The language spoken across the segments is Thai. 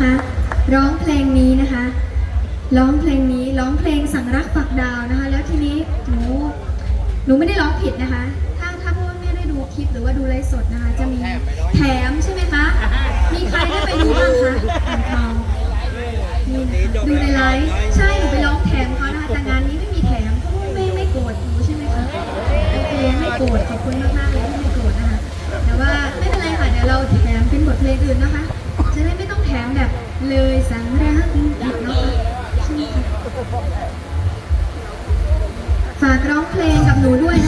คะ ร้องเพลงนี้นะคะ ร้องเพลงนี้ร้องเพลงสังรักฝักดาวนะคะ แล้วทีนี้หนูหนูไม่ได้ร้องผิดนะคะ ถ้าถ้าพวกแม่ได้ดูคลิปหรือว่าดูไลฟ์สดนะคะ จะมีแถมใช่ไหมคะมีใครได้ไปดูบ้างคะอ่าดูในไลฟ์ใช่หนูไปร้องแถมเขานะคะแต่งานนี้ไม่มีแถมพวกแม่ไม่โกรธหนูใช่ไหมคะโอเคไม่โกรธขอบคุณมากๆเลยที่ไม่โกรธนะคะแต่ว่าไม่เป็นไรค่ะเดี๋ยวเราแถมเป็นบทเพลงอื่นนะคะ จะได้ไม่ต้องแถมแบบเลยสังรักผิดเนาะฝากร้องเพลงกับหนูด้วยนะ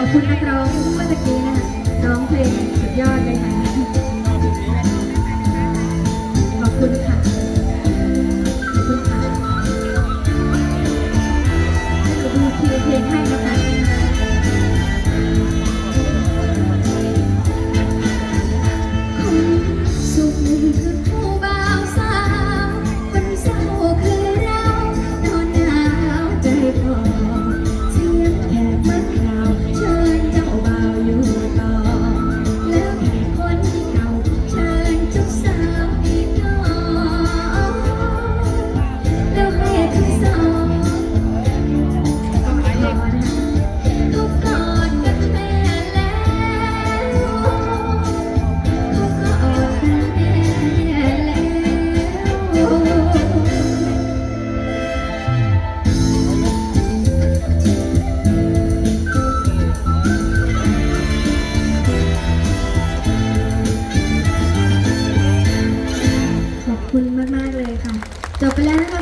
ขอบคุณนักร้องเมื่อตะกี้นะคะร้องเพลงสุดยอดเลยค่ะขอบคุณค่ะ Hablando